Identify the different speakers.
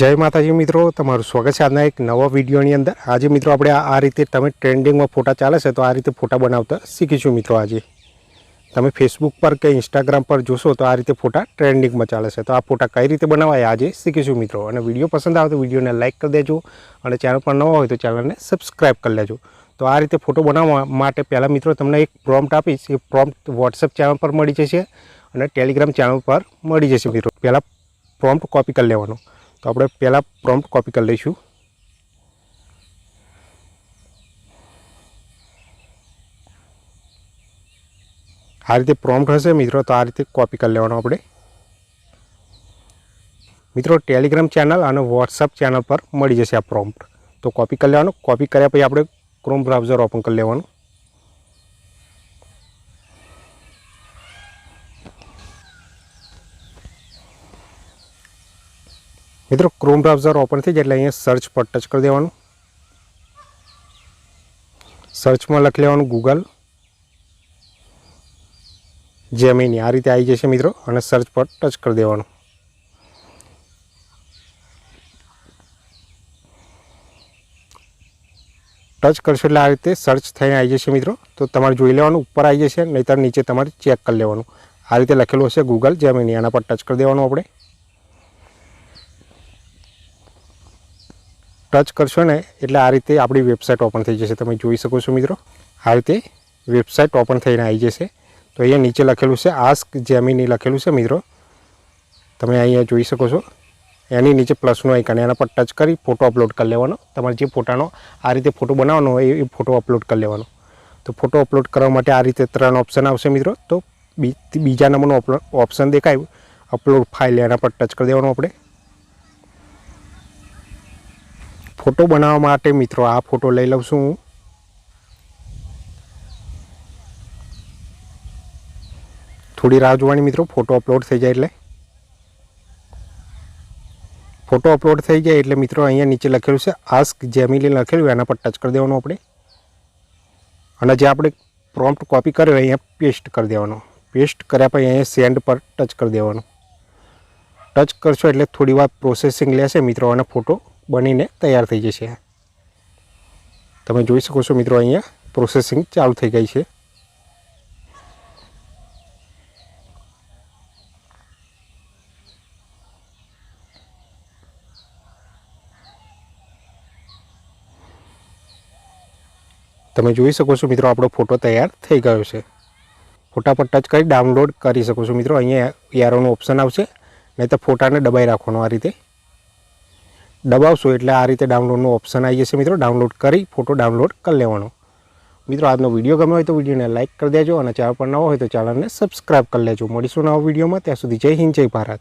Speaker 1: જય માતાજી મિત્રો, તમારું સ્વાગત છે આજના એક નવા વિડીયોની અંદર. આજે મિત્રો આપણે આ રીતે તમે ટ્રેન્ડિંગમાં ફોટા ચાલે છે, તો આ રીતે ફોટા બનાવતા શીખીશું મિત્રો આજે. તમે ફેસબુક પર કે ઇન્સ્ટાગ્રામ પર જોશો, તો આ રીતે ફોટા ટ્રેન્ડિંગમાં ચાલે છે. તો આ ફોટા કઈ રીતે બનાવાય આજે શીખીશું મિત્રો. અને વીડિયો પસંદ આવે તો વિડીયોને લાઇક કરી દેજો અને ચેનલ પર નવા હોય તો ચેનલને સબસ્ક્રાઈબ કરી લેજો. તો આ રીતે ફોટો બનાવવા માટે પહેલાં મિત્રો તમને એક પ્રોમ્પ્ટ આપીશ. એ પ્રોમ્પ્ટ વોટ્સએપ ચેનલ પર મળી જશે અને ટેલિગ્રામ ચેનલ પર મળી જશે મિત્રો. પહેલાં પ્રોમ્પ્ટ કોપી કરી લેવાનો. તો આપણે પહેલાં પ્રોમ્પ્ટ કોપી કરી લઈશું. આ રીતે પ્રોમ્પ્ટ હશે, મિત્રો, તો આ રીતે કોપી કરી લેવાનો આપણે. મિત્રો ટેલિગ્રામ ચેનલ અને વોટ્સઅપ ચેનલ પર મળી જશે આ પ્રોમ્પ્ટ તો કોપી કરી લેવાનું. કોપી કર્યા પછી આપણે ક્રોમ બ્રાઉઝર ઓપન કરી લેવાનું. મિત્રો ક્રોમ બ્રાઉઝર ઓપન થઈ જાય એટલે અહીંયા સર્ચ પર ટચ કરી દેવાનું. સર્ચમાં લખી લેવાનું ગૂગલ જેમિની આ રીતે આવી જશે મિત્રો, અને સર્ચ પર ટચ કરી દેવાનું. ટચ કરશો એટલે આ રીતે સર્ચ થઈને આવી જશે મિત્રો, તો તમારે જોઈ લેવાનું, ઉપર આવી જશે, નહીંતર નીચે તમારે ચેક કરી લેવાનું. આ રીતે લખેલું હશે ગૂગલ જેમિની આના પર ટચ કરી દેવાનું આપણે. ટચ કરશો ને, એટલે આ રીતે આપણી વેબસાઇટ ઓપન થઈ જશે. તમે જોઈ શકો છો મિત્રો, આ રીતે વેબસાઇટ ઓપન થઈને આવી જશે. તો અહીંયા નીચે લખેલું છે આસ્ક જેમીની લખેલું છે મિત્રો. તમે અહીંયા જોઈ શકો છો. એની નીચે પ્લસનું આઇકન એના પર ટચ કરી ફોટો અપલોડ કરી લેવાનો. તમારે જે ફોટાનો આ રીતે ફોટો બનાવવાનો હોય, એ ફોટો અપલોડ કરી લેવાનો. તો ફોટો અપલોડ કરવા માટે આ રીતે ત્રણ ઓપ્શન આવશે મિત્રો. તો બીજા નંબરનો ઓપ્શન દેખાય. અપલોડ ફાઇલ એના પર ટચ કરી દેવાનું આપણે. ફોટો બનાવવા માટે મિત્રો આ ફોટો લઈ લઉં છું હું. થોડી રાહ જોવાની મિત્રો, ફોટો અપલોડ થઈ જાય એટલે. ફોટો અપલોડ થઈ જાય એટલે મિત્રો અહીંયા નીચે લખેલું છે આસ્ક જેમિલી લખેલું, એના પર ટચ કરી દેવાનું આપણે. અને જે આપણે પ્રોમ્પ્ટ કોપી કર્યો, અહીંયા પેસ્ટ કરી દેવાનો. પેસ્ટ કર્યા પછી અહીંયા સેન્ડ પર ટચ કરી દેવાનું. ટચ કરશો એટલે થોડી વાર પ્રોસેસિંગ લેશે મિત્રો અને ફોટો. બનીને તૈયાર થઈ જશે. તમે જોઈ શકો છો મિત્રો અહીંયા પ્રોસેસિંગ ચાલુ થઈ ગઈ છે. તમે જોઈ શકો છો મિત્રો આપણો ફોટો તૈયાર થઈ ગયો છે. ફોટા જ કરી ડાઉનલોડ કરી શકો છો મિત્રો. અહીંયા યારોનું ઓપ્શન આવશે. નહીં તો ફોટાને દબાઈ રાખવાનો આ રીતે. દબાવશો એટલે આ રીતે ડાઉનલોડનું ઓપ્શન આવી જશે મિત્રો. ડાઉનલોડ કરી ફોટો ડાઉનલોડ કરી લેવાનો. મિત્રો, આજનો વીડિયો ગમ્યો હોય તો વિડીયોને લાઇક કરી દેજો અને ચેનલ પર નવો હોય તો ચેનલને સબસ્ક્રાઈબ કરી લેજો. મળીશું નવા વિડીયોમાં. ત્યાં સુધી જય હિન્દ, જય ભારત.